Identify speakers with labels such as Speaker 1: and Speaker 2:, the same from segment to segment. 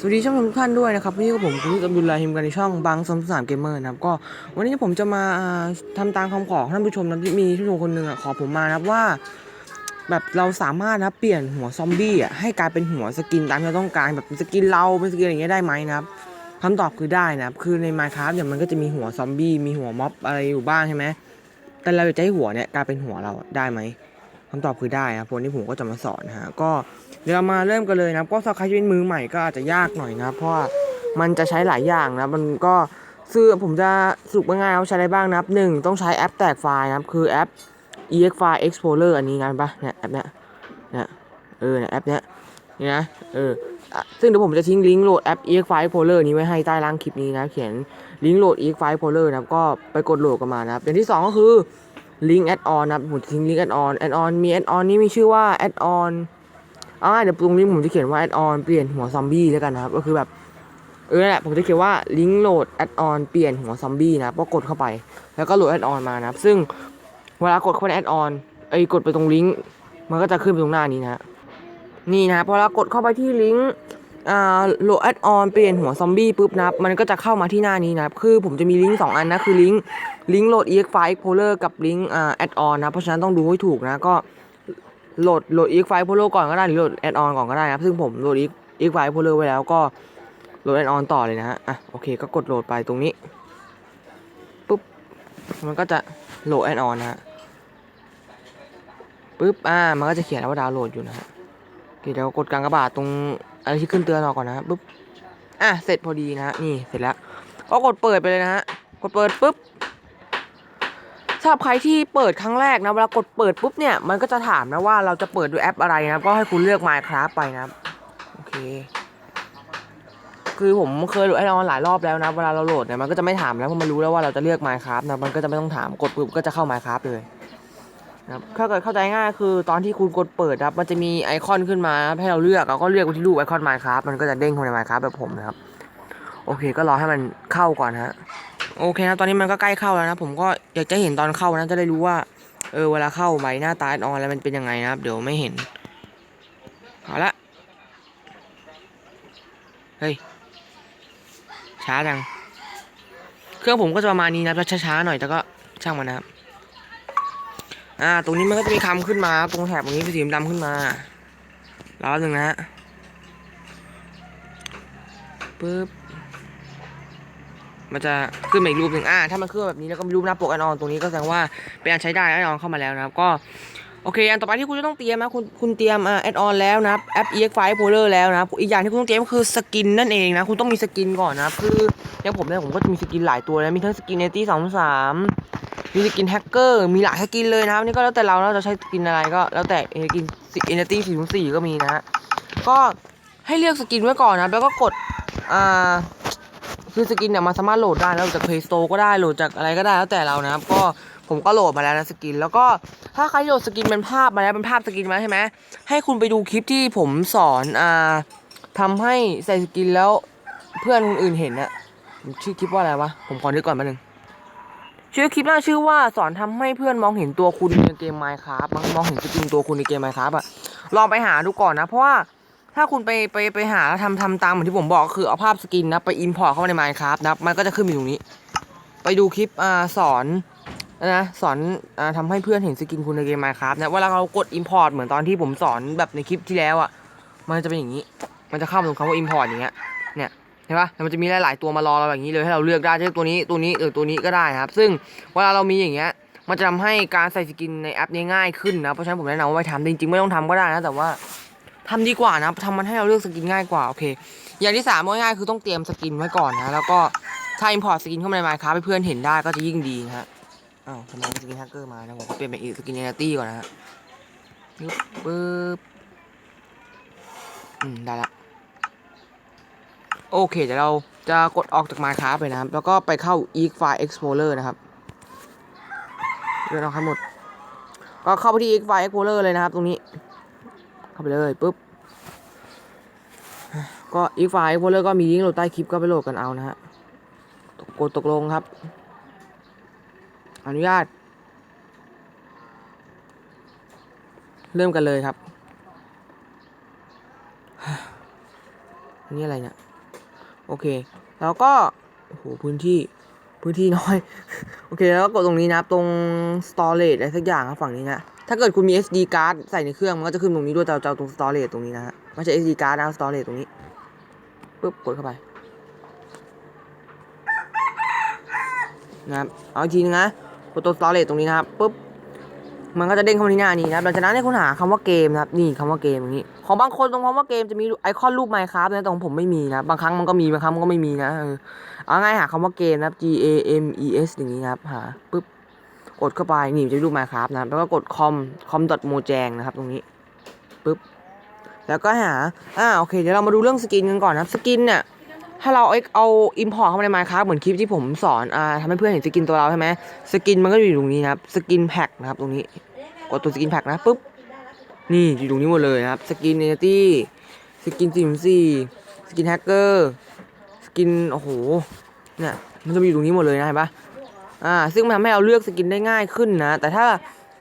Speaker 1: สวัสดีช่องทุกท่านด้วยนะครับวันนี้กับผมคุณอับดุลลาฮิมกันในช่องบางสมสามเกมเมอร์นะครับก็วันนี้ผมจะมาอ่าทำตามคำขอของท่านผู้ชมนะที่มีผู้ชมคนหนึ่งอะขอผมมานะครับว่า แบบเราสามารถนะเปลี่ยนหัวซอมบี้อะให้กลายเป็นหัวสกินตามที่เราต้องการแบบสกินเราเป็นสกินอะไรเงี้ยได้ไหมนะครับคำตอบคือได้นะครับคือใน Minecraft เนี่ยมันก็จะมีหัวซอมบี้มีหัวม็อบอะไรอยู่บ้างใช่ไหมแต่เราอยากจะให้หัวเนี่ยกลายเป็นหัวเราได้ไหม คำตอบคือได้นะครับวันนี้ผมก็จะมาสอนนะฮะก็เดี๋ยวมาเริ่มกันเลยนะก็สำหรับใครที่เป็นมือใหม่ก็อาจจะยากหน่อยนะเพราะว่ามันจะใช้หลายอย่างนะมันก็ซึ่งผมจะสรุปง่ายๆว่าใช้อะไรบ้างนะครับหนึ่งต้องใช้แอปแตกไฟล์นะครับคือแอป ex file explorer อันนี้งานปะเนี่ยแอปเนี้ยเนี่ยเออเนี่ยแอปเนี้ยนี่นะเออซึ่งเดี๋ยวผมจะทิ้งลิงก์โหลดแอป ex file explorer นี้ไว้ให้ใต้ล่างคลิปนี้นะเขียนลิงก์โหลด ex file explorer นะครับก็ไปกดโหลดกันมานะครับอย่างที่สองก็คือ ลิงก์ add on นนะครับผมจะทิ้งลิงก์ add on add on มี add on นี่มีชื่อว่า add on อ่าเดี๋ยวตรงนี้ผมจะเขียนว่า add on เปลี่ยนหัวซอมบี้แล้วกันนะครับ ก็คือแบบเออนั่นแหละผมจะเขียนว่าลิงก์โหลด add on เปลี่ยนหัวซอมบี้นะครับก็กดเข้าไป แล้วก็โหลด add on มานะครับซึ่งเวลากดเข้าไปใน add on ไอ้กดไปตรงลิงก์มันก็จะขึ้นไปตรงหน้านี้นะนี่นะครับพอเรากดเข้าไปที่ลิงก์ โหลด add on เปลี่ยนหัวซอมบี้ปุ๊บนะมันก็จะเข้ามาที่หน้านี้นะครับคือผมจะมีลิงก์สองอันนะคือลิงก์ลิงก์โหลด ex file explorer กับลิงก์อ่า add on นะเพราะฉะนั้นต้องดูให้ถูกนะก็โหลดโหลด ex file polo ก่อนก็ได้หรือโหลด add on ก่อนก็ได้นะครับซึ่งผมโหลด ex ex file polo ไว้แล้วก็โหลด add on ต่อเลยนะฮะอะโอเคก็กดโหลดไปตรงนี้ปุ๊บมันก็จะโหลด add on นะฮะปุ๊บอ่ามันก็จะเขียนแล้วว่าดาวน์โหลดอยู่นะฮะเคเดี๋ยวกดกลางกระบาดตรง อะไรที่ขึ้นเตือนออกก่อนนะปุ๊บอะเสร็จพอดีนะฮะนี่เสร็จแล้วก็กดเปิดไปเลยนะฮะกดเปิดปุ๊บสำหรับใครที่เปิดครั้งแรกนะเวลากดเปิดปุ๊บเนี่ยมันก็จะถามนะว่าเราจะเปิดด้วยแอปอะไรนะครับก็ให้คุณเลือก Minecraft ไปนะโอเค คือผมเคยโหลดไอออนหลายรอบแล้วนะ เวลาเราโหลดเนี่ยมันก็จะไม่ถามแล้วเพราะมันรู้แล้วว่าเราจะเลือก Minecraft นะมันก็จะไม่ต้องถามกดปุ๊บก็จะเข้า Minecraft เลย นะครับถ้าเกิดเข้าใจง่ายคือตอนที่คุณกดเปิดครับ มันจะมีไอคอนขึ้นมาให้เราเลือกเราก็เลือกไปที่รูปไอคอน Minecraft มันก็จะเด้งเข้าใน Minecraft แบบผมนะครับ โอเค ก็รอให้มันเข้าก่อนฮะโอเคนะตอนนี้มันก็ใกล้เข้าแล้วนะ ผมก็อยากจะเห็นตอนเข้านะจะได้รู้ว่า เออเวลาเข้าไปหน้าตาออนอะไรมันเป็นยังไงนะครับ เดี๋ยวไม่เห็นเอาละเฮ้ยช้าจัง เครื่องผมก็จะประมาณนี้นะช้าๆหน่อยแต่ก็ช่างมันนะครับ อ่า ตรงนี้มันก็จะมีคำขึ้นมา ตรงแถบตรงนี้เป็นสีดำขึ้นมารอหนึ่งนะฮะปึ๊บมันจะขึ้นมาอีกรูปหนึ่งอ่า ถ้ามันขึ้นแบบนี้แล้วก็มีรูปหน้าปกแอนออนตรงนี้ก็แสดงว่าเป็นอันใช้ได้แอนออนเข้ามาแล้วนะครับ ก็โอเค อันต่อไปที่คุณจะต้องเตรียมนะคุณคุณเตรียมอ่าแอดออนแล้วนะครับแอป ex file polar แล้วนะอีกอย่างที่คุณต้องเตรียมก็คือสกินนั่นเองนะ คุณต้องมีสกินก่อนนะ คืออย่างผมเนี่ยผมก็จะมีสกินหลายตัวนะมีทั้งสกินเนตี้สองสาม มีสกินแฮกเกอร์มีหลายสกินเลยนะครับนี่ก็แล้วแต่เราเราจะใช้สกินอะไรก็แล้วแต่สกินเอเนตี้สี่สี่ก็มีนะ ก็ให้เลือกสกินไว้ก่อนนะแล้วก็กดอ่าคือสกินเนี่ยมันสามารถโหลดได้แล้วจาก Play Store ก็ได้โหลดจากอะไรก็ได้แล้วแต่เรานะครับก็ผมก็โหลดมาแล้วนะสกิน แล้วก็ถ้าใครโหลดสกินเป็นภาพมาแล้วเป็นภาพสกินมาใช่ไหมให้คุณไปดูคลิปที่ผมสอนอ่าทำให้ใส่สกินแล้วเพื่อนคนอื่นเห็นนะชื่อคลิปว่าอะไรวะผมขอนึกก่อนแป๊บนึง ชื่อคลิปน่าชื่อว่าสอนทำให้เพื่อนมองเห็นตัวคุณในเกม Minecraft มั้งมองเห็นสกินตัวคุณในเกม Minecraft อะลองไปหาดูก่อนนะ เพราะว่าถ้าคุณไปไปไปหาแล้วทำทำตามเหมือนที่ผมบอกก็คือเอาภาพสกินนะไปอินพอร์ตเข้ามาใน Minecraft นะมันก็จะขึ้นอยู่ตรงนี้ ไปดูคลิปอ่าสอนนะสอนอ่าทำให้เพื่อนเห็นสกินคุณในเกม Minecraft นะเวลาเรากด Import เหมือนตอนที่ผมสอนแบบในคลิปที่แล้วอะมันจะเป็นอย่างนี้ มันจะเข้ามาตรงคำว่า Import อย่างเงี้ย เห็นปะมันจะมีหลาย ๆ ตัวมารอเราอย่างนี้เลยให้เราเลือกได้เช่นตัวนี้ตัวนี้เออตัวนี้ก็ได้ครับ ซึ่งเวลาเรามีอย่างเงี้ยมันจะทำให้การใส่สกินในแอปนี้ง่ายขึ้นนะเพราะฉะนั้นผมแนะนำว่าไม่ทำจริง ๆ ไม่ต้องทำก็ได้นะแต่ว่าทำดีกว่านะทำมันให้เราเลือกสกินง่ายกว่าโอเค อย่างที่สามง่ายๆคือต้องเตรียมสกินไว้ก่อนนะแล้วก็ถ้า import สกินเข้ามาใน Minecraft ให้เพื่อนเห็นได้ก็จะยิ่งดีนะฮะอ้าวทำไมสกินแฮกเกอร์มานะผมเปลี่ยนเป็นอีสกินเนตี้ก่อนนะฮะปึ๊บปึ๊บอืมได้ละ โอเคเดี๋ยวเราจะกดออกจาก Minecraft ไปนะครับ แล้วก็ไปเข้า e file explorer นะครับเลื่อนออกให้หมด ก็เข้าไปที่ e file explorer เลยนะครับ ตรงนี้ เข้าไปเลยปุ๊บ ก็อีกไฟล์พวกเลอร์ก็มีลิงก์โหลดใต้คลิปก็ไปโหลดกันเอานะฮะ กดตกลงครับ อนุญาต เริ่มกันเลยครับ นี่อะไรเนี่ย โอเค แล้วก็ โอ้โห พื้นที่ พื้นที่น้อย โอเค แล้วก็กดตรงนี้นับตรง storage อะไรสักอย่างครับฝั่งนี้นะ ถ้าเกิดคุณมี SD card ใส่ในเครื่อง มันก็จะขึ้นตรงนี้ด้วยแต่เราจะเอาตรง storage ตรงนี้นะฮะ ไม่ใช่ SD card นะ storage ตรงนี้ปุ๊บ กดเข้าไป นะครับ เอาอีกทีนึงนะ กดตัว storage ตรงนี้นะครับปุ๊บ มันก็จะเด้งเข้ามาที่หน้านี้นะครับหลังจากนั้นให้คุณหาคำว่าเกมนะครับนี่คำว่าเกมตรงนี้ ของบางคนตรงคำว่าเกมจะมีไอคอนรูป Minecraft นะแต่ของผมไม่มีนะบางครั้งมันก็มีบางครั้งมันก็ไม่มีนะเออเอาง่ายหาคำว่าเกมนะครับ G A M E S อย่างนี้นะครับหาปุ๊บกดเข้าไปนี่จะรูป Minecraft นะแล้วก็กด com com mojang นะครับตรงนี้ปุ๊บแล้วก็หาอ่าโอเคเดี๋ยวเรามาดูเรื่องสกินกันก่อนนะครับสกินเนี่ยถ้าเราเอาเอา import เข้ามาใน Minecraft เหมือนคลิปที่ผมสอนอ่าทำให้เพื่อนเห็นสกินตัวเราใช่ไหมสกินมันก็อยู่ตรงนี้นะครับ สกินแพ็กนะครับตรงนี้ กดตัวสกินแพ็กนะปุ๊บนี่อยู่ตรงนี้หมดเลยนะครับ สกินเนตี้สกินซิมซี่สกินแฮกเกอร์สกินโอ้โหเนี่ยมันจะมีอยู่ตรงนี้หมดเลยนะเห็นปะอ่าซึ่งมันทำให้เราเลือกสกินได้ง่ายขึ้นนะ แต่ถ้า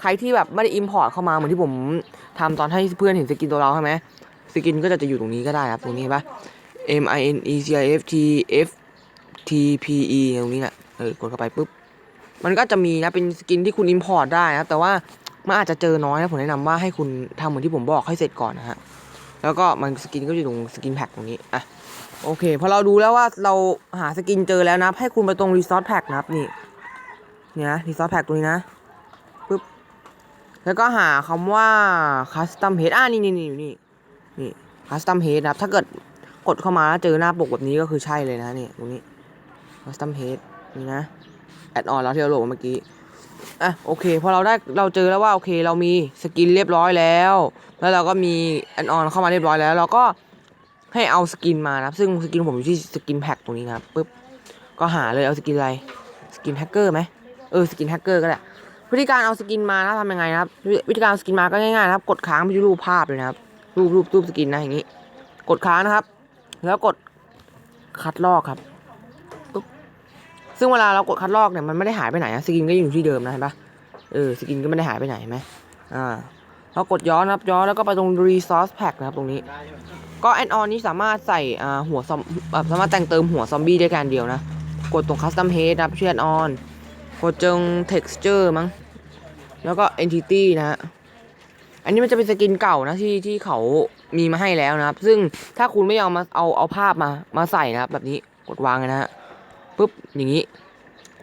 Speaker 1: ใครที่แบบไม่ได้อิมพอร์ตเข้ามาเหมือนที่ผมทำตอนให้เพื่อนเห็นสกินตัวเราใช่ไหมสกินก็จะจะอยู่ตรงนี้ก็ได้ครับตรงนี้เห็นปะ M I N E C I F T F T P E ตรงนี้แหละเออกดเข้าไปปุ๊บมันก็จะมีนะเป็นสกินที่คุณอิมพอร์ตได้นะครับแต่ว่า มันอาจจะเจอน้อยนะผมแนะนำว่าให้คุณทำเหมือนที่ผมบอกให้เสร็จก่อนนะฮะแล้วก็มันสกินก็อยู่ตรงสกินแพ็คตรงนี้อะโอเคพอเราดูแล้วว่าเราหาสกินเจอแล้วนะให้คุณไปตรงรีซอสแพ็คนะครับนี่เนี่ยรีซอสแพ็กตรงนี้นะปึ๊บแล้วก็หาคำว่า custom head อ่านี่นี่นี่อยู่นี่นี่ custom head นะครับถ้าเกิดกดเข้ามาแล้วเจอหน้าปกแบบนี้ก็คือใช่เลยนะนี่ตรงนี้ custom head นี่นะแอดออนแล้วที่เราโหลดเมื่อกี้ อะโอเคพอเราได้เราเจอแล้วว่าโอเค เรามีสกินเรียบร้อยแล้ว แล้วเราก็มีแอดออนเข้ามาเรียบร้อยแล้ว เราก็ให้เอาสกินมานะครับซึ่งสกินผมอยู่ที่สกินแพ็กตรงนี้นะครับปึ๊บก็หาเลยเอาสกินอะไรสกินแฮกเกอร์ไหมเออสกินแฮกเกอร์ก็ได้วิธีการเอาสกินมานะทำยังไงนะครับ วิธีการเอาสกินมาก็ง่ายๆนะครับ กดค้างไปที่รูปภาพเลยนะครับ รูปรูปรูปสกินนะอย่างนี้ กดค้างนะครับ แล้วกดคัดลอกครับ ซึ่งเวลาเรากดคัดลอกเนี่ยมันไม่ได้หายไปไหนนะสกินก็ยังอยู่ที่เดิมนะเห็นปะเออสกินก็ไม่ได้หายไปไหนไหมอ่าเรากดย้อนนะครับย้อนแล้วก็ไปตรง resource pack นะครับตรงนี้ ก็แอนออนนี้สามารถใส่อ่าหัวซอมแบบสามารถแต่งเติมหัวซอมบี้ได้การเดียวนะ กดตรง custom head นะครับชื่อแอนออนกดจง texture มั้งแล้วก็ entity นะฮะอันนี้มันจะเป็นสกินเก่านะที่ที่เขามีมาให้แล้วนะครับ ซึ่งถ้าคุณไม่เอามาเอาเอาภาพมามาใส่นะครับ แบบนี้กดวางนะฮะ ปุ๊บอย่างนี้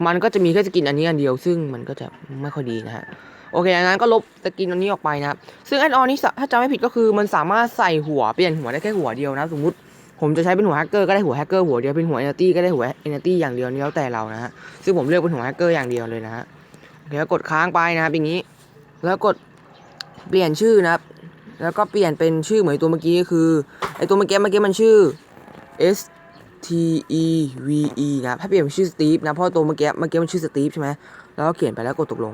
Speaker 1: มันก็จะมีแค่สกินอันนี้อันเดียว ซึ่งมันก็จะไม่ค่อยดีนะฮะโอเคดังนั้นก็ลบสกินอันนี้ออกไปนะครับซึ่งแอดออนนี้ถ้าจำไม่ผิดก็คือมันสามารถใส่หัวเปลี่ยนหัวได้แค่หัวเดียวนะสมมติผมจะใช้เป็นหัวแฮกเกอร์ก็ได้หัวแฮกเกอร์หัวเดียวเป็นหัวเอเนตี้ก็ได้หัวเอเนตี้อย่างเดียวนี่แล้วแต่เรานะฮะซึ่งผมเลือกเป็นหัวแฮกเกอร์อย่างเดียวเลยนะฮะแล้วกดค้างไปนะครับอย่างนี้ แล้วกดเปลี่ยนชื่อนะครับแล้วก็เปลี่ยนเป็นชื่อเหมือนตัวเมื่อกี้คือไอตัวเมื่อกี้เมื่อกี้มันชื่อ S T E V E นะถ้าเปลี่ยนเป็นชื่อสตีฟนะเพราะตัวเมื่อกี้เมื่อกี้มันชื่อสตีฟใช่ไหมแล้วก็เขียนไปแล้วกดตกลง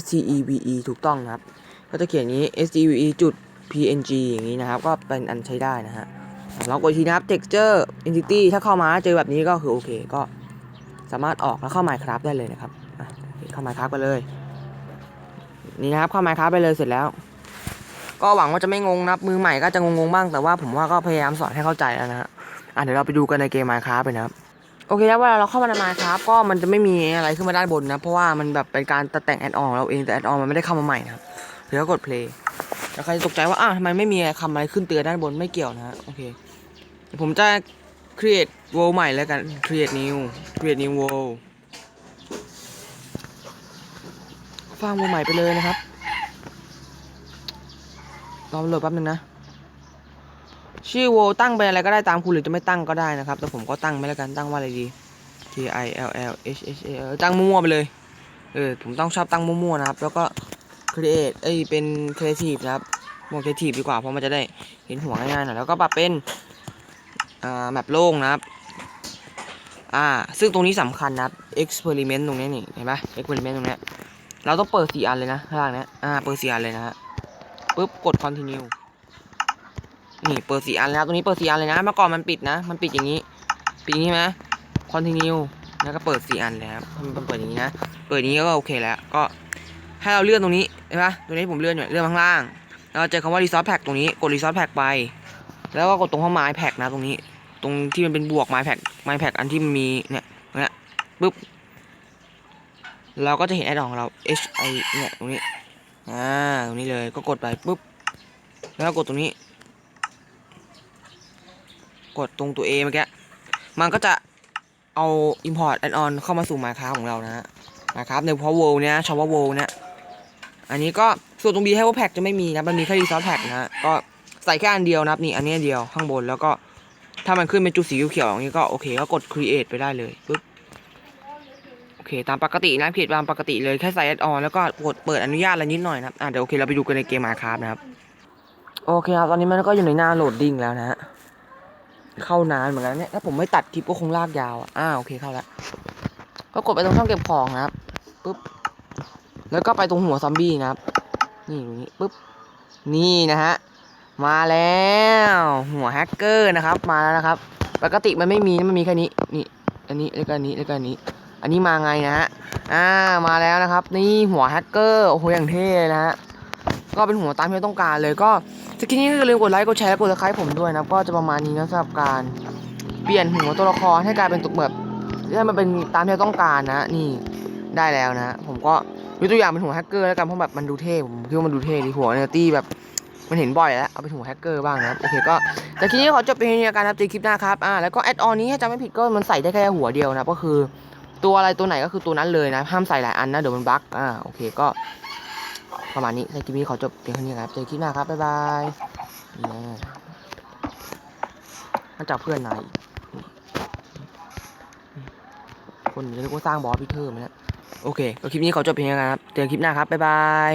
Speaker 1: S T E V E ถูกต้องนะครับ ก็จะเขียนอย่างนี้ S T E V E จุด P N G อย่างนี้นะครับ ก็เป็นอันใช้ได้นะฮะเรากดอีกทีนะครับ texture entity ถ้าเข้ามาเจอแบบนี้ก็คือโอเค ก็สามารถออกแล้วเข้า Minecraft ได้เลยนะครับเข้า Minecraft ไปเลย นี่นะครับเข้า Minecraft ไปเลยเสร็จแล้ว ก็หวังว่าจะไม่งงนะมือใหม่ก็จะงงๆบ้างแต่ว่าผมว่าก็พยายามสอนให้เข้าใจแล้วนะฮะ อะเดี๋ยวเราไปดูกันในเกม Minecraft ไปนะครับโอเคแล้วเวลาเราเข้ามาใน Minecraft ก็มันจะไม่มีอะไรขึ้นมาด้านบนนะ เพราะว่ามันแบบเป็นการตัดแต่งแอดออนเราเองแต่แอดออนมันไม่ได้เข้ามาใหม่นะครับเดี๋ยวกด play แล้วใครตกใจว่าอ้าวทำไมไม่มีคำอะไรขึ้นเตือนด้านบนไม่เกี่ยวนะฮะโอเคผมจะ create world ใหม่แล้วกัน create new create new world สร้าง world ใหม่ไปเลยนะครับรอโหลดแป๊บนึงนะ ชื่อโวตั้งเป็นอะไรก็ได้ตามคุณหรือจะไม่ตั้งก็ได้นะครับ แต่ผมก็ตั้งไม่แล้วกันตั้งว่าอะไรดี T I L L H H A ตั้งมั่วๆไปเลย เออผมต้องชอบตั้งมั่วๆนะครับ แล้วก็ create เอ้ยเป็น creative นะครับโม creative ดีกว่าเพราะมันจะได้เห็นหัวง่ายๆหน่อยแล้วก็ปรับเป็นอ่าแมปโล่งนะครับอ่าซึ่งตรงนี้สำคัญนะครับ experiment ตรงนี้นี่เห็นปะ experiment ตรงนี้เราต้องเปิดสี่อันเลยนะข้างล่างนี้อ่าเปิดสี่อันเลยนะฮะปุ๊บกด continue นี่เปิดสี่อันแล้วตรงนี้เปิดสี่อันเลยนะเมื่อก่อนมันปิดนะ มันปิดอย่างนี้ปิดอย่างนี้ไหม continue แล้วก็เปิดสี่อันเลยครับมันเปิดอย่างนี้นะเปิดนี้ก็โอเคแล้วก็ให้เราเลื่อนตรงนี้เห็นปะตรงนี้ผมเลื่อนอยู่เลื่อนข้างล่างแล้วเราเจอคำว่า resource pack ตรงนี้กด resource pack ไป แล้วก็กดตรงข้อไม้ pack นะตรงนี้ ตรงที่มันเป็นบวกไม้แพ็กไม้แพ็กอันที่มันมีเนี่ยเนี่ยปุ๊บเราก็จะเห็นแอดออนของเรา H I เนี่ยตรงนี้อ่าตรงนี้เลยก็กดไปปุ๊บแล้วกดตรงนี้ กดตรงตัว A เมื่อกี้มันก็จะเอา import add on เข้ามาสู่ Minecraft ของเรานะฮะ Minecraft ในเพราะ world เนี่ยชาวว่า world เนี่ยอันนี้ก็ส่วนตรง B ให้ว่าแพ็กจะไม่มีนะมันมีแค่ resource pack นะฮะก็ใส่แค่อันเดียวนะครับนี่อันนี้เดียวข้างบนแล้วก็ถ้ามันขึ้นเป็นจุดสีเขียวๆอย่างนี้ก็โอเคก็กด create ไปได้เลยปึ๊บโอเค ตามปกตินะเพจตามปกติเลยแค่ใส่ add on แล้วก็กดเปิดอนุญาตอะไรนิดหน่อยนะอะเดี๋ยวโอเคเราไปดูกันในเกม Minecraft นะครับ โอเคครับตอนนี้มันก็อยู่ในหน้าโหลดดิ้งแล้วนะฮะ เข้านานเหมือนกันเนี่ยถ้าผมไม่ตัดคลิปก็คงลากยาวอะอ่าโอเคเข้าแล้วก็กดไปตรงช่องเก็บของนะครับปุ๊บแล้วก็ไปตรงหัวซอมบี้นะครับ นี่ตรงนี้ปุ๊บนี่นะฮะมาแล้ว หัวแฮกเกอร์นะครับ มาแล้วนะครับ ปกติมันไม่มีมันมีแค่นี้นี่อันนี้แล้วก็อันนี้แล้วก็อันนี้ อันนี้มาไงนะฮะอ่ามาแล้วนะครับ นี่หัวแฮกเกอร์โอ้โหอย่างเท่เลยนะฮะก็เป็นหัวตามที่ต้องการเลยก็ สกินนี้ก็อย่าลืมกดไลค์กดแชร์กดซับสไครต์ผมด้วยนะก็จะประมาณนี้นะสำหรับการเปลี่ยนหัวตัวละครให้กลายเป็นตัวแบบให้มันเป็นตามที่เราต้องการนะ นี่ได้แล้วนะ ผมก็ยกตัวอย่างเป็นหัวแฮกเกอร์แล้วกันเพราะแบบมันดูเท่ผมคิดว่ามันดูเท่ดีหัวเนตี้แบบมันเห็นบ่อยแล้วเอาเป็นหัวแฮกเกอร์บ้างนะโอเคก็แต่คลิปนี้ขอจบไปเพียงเท่านี้กันนะครับเจอคลิปหน้าครับอ่าแล้วก็แอดออนนี้ถ้าจำไม่ผิดก็มันใส่ได้แค่หัวเดียวนะก็คือ ตัวอะไรตัวไหนก็คือตัวนั้นเลยนะห้ามใส่หลายอันนะเดี๋ยวมันบั๊กอ่าโอเคก็ ประมาณนี้ในคลิปนี้ขอจบเพียงเท่านี้ครับเจอคลิปหน้าครับ บ๊ายบายนี่มาจากเพื่อนนายคนจะเรียกว่าสร้างบอสพิเทอร์ไหมนะโอเค ก็คลิปนี้ขอจบเพียงเท่านี้ครับ เจอกันคลิปหน้าครับ บ๊ายบาย